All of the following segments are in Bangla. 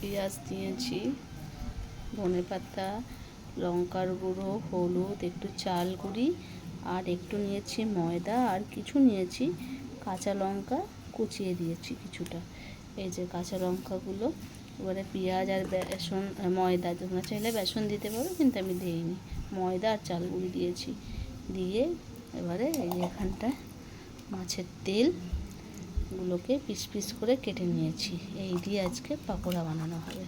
পেঁয়াজ দিয়েছি, ধনে পাতা, লঙ্কার গুঁড়ো, হলুদ, একটু চাল গুঁড়ি, আর একটু নিয়েছি ময়দা, আর কিছু নিয়েছি কাঁচা লঙ্কা কুচিয়ে দিয়েছি কিছুটা। এই যে কাঁচা লঙ্কাগুলো, এবারে পেঁয়াজ আর বেসন, ময়দা, তোমরা চাইলে বেসন দিতে পারো, কিন্তু আমি দিইনি। ময়দা আর চাল গুঁড়ি দিয়েছি। দিয়ে এবারে এই এখানটায় মাছের তেল গুলোকে পিস পিস করে কেটে নিয়েছি। এই দিয়ে আজকে পাকোড়া বানানো হবে।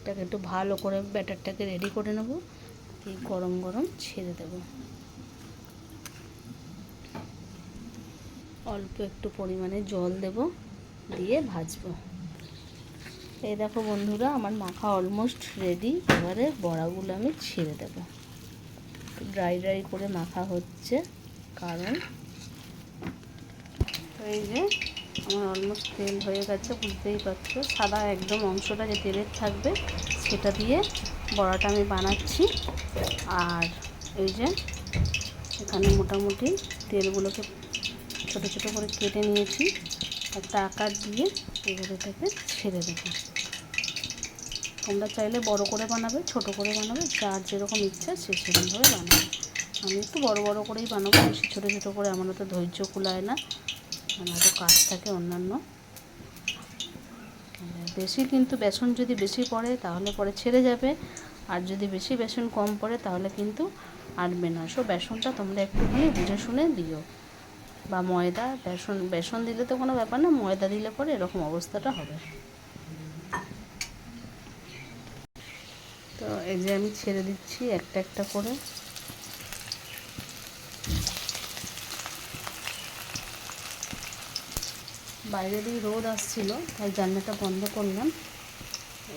এটাকে একটু ভালো করে ব্যাটারটাকে রেডি করে নেব। এই গরম গরম ছেড়ে দেব। অল্প একটু পরিমাণে জল দেব, দিয়ে ভাজবো। এই দেখো বন্ধুরা, আমার মাখা অলমোস্ট রেডি এবারে বড়াগুলো আমি ছেড়ে দেব। ড্রাই ড্রাই করে মাখা হচ্ছে, কারণ এই যে আমার অলমোস্ট তেল হয়ে গেছে, বুঝতেই পারছ। সাদা একদম অংশটা যে তেলের থাকবে, সেটা দিয়ে বড়াটা আমি বানাচ্ছি। আর এই যে এখানে মোটামুটি তেলগুলোকে ছোট ছোট করে কেটে নিয়েছি। একটা আকার দিয়ে এবারে থেকে ছেড়ে দেবো। তোমরা চাইলে বড় করে বানাবে, ছোট করে বানাবে, যার যেরকম ইচ্ছা সে সেরকমভাবে বানাবে। আমি একটু বড় বড় করেই বানাবো, বেশি ছোটো ছোটো করে আমার তো ধৈর্য কুলায় না। আমার তো কাজ থাকে অন্যান্য। বেশি কিন্তু বেসন যদি বেশি পড়ে তাহলে পরে ছেড়ে যাবে। আর যদি বেশি বেসন কম পড়ে তাহলে কিন্তু আটবে না। সো বেসনটা তোমরা একটুখানি বুঝে শুনে দিও। বা ময়দা, বেসন বেসন দিলে তো কোনো ব্যাপার না, ময়দা দিলে পরে এরকম অবস্থাটা হবে। তো এই যে আমি ছেড়ে দিচ্ছি একটা একটা করে। বাইরে দিয়ে রোদ আসছিল, তাই জানলাটা বন্ধ করলাম।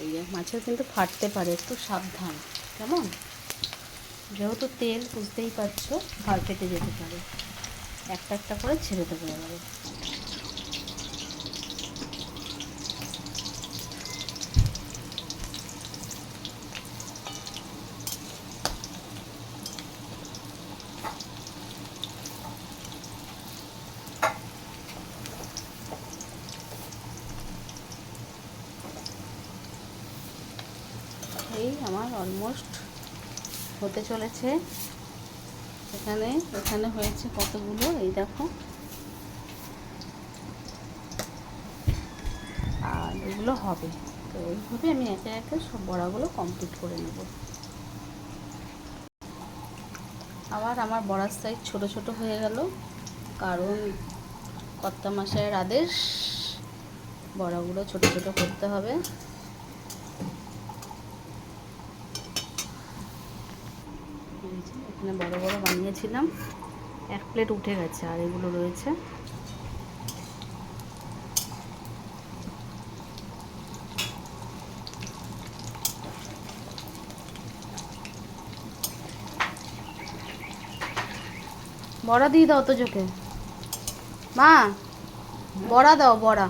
এই মাছের কিন্তু ফাটতে পারে, একটু সাবধান, কেমন? যেহেতু তেল, বুঝতেই পারছ ভার কেটে যেতে পারে। একটা একটা করে ছেড়ে দেবো এবারে। এই আমার অলমোস্ট হতে চলেছে। এখানে এখানে হয়েছে কতগুলো? এই দেখো। আর এগুলো হবে। তো এইভাবে আমি একে একে সব বড়াগুলো কমপ্লিট করে নেব। আবার আমার বড়ার সাইজ ছোট ছোট হয়ে গেল। কারণ কর্তা মাসের আদেশ, বড়াগুলো ছোট ছোট করতে হবে। এখানে বড় বড় বানিয়েছিলাম। এক প্লেট উঠে গেছে, আর এগুলো রয়েছে। বড়া দিয়ে দাও তো চোখে। মা, বড়া দাও, বড়া।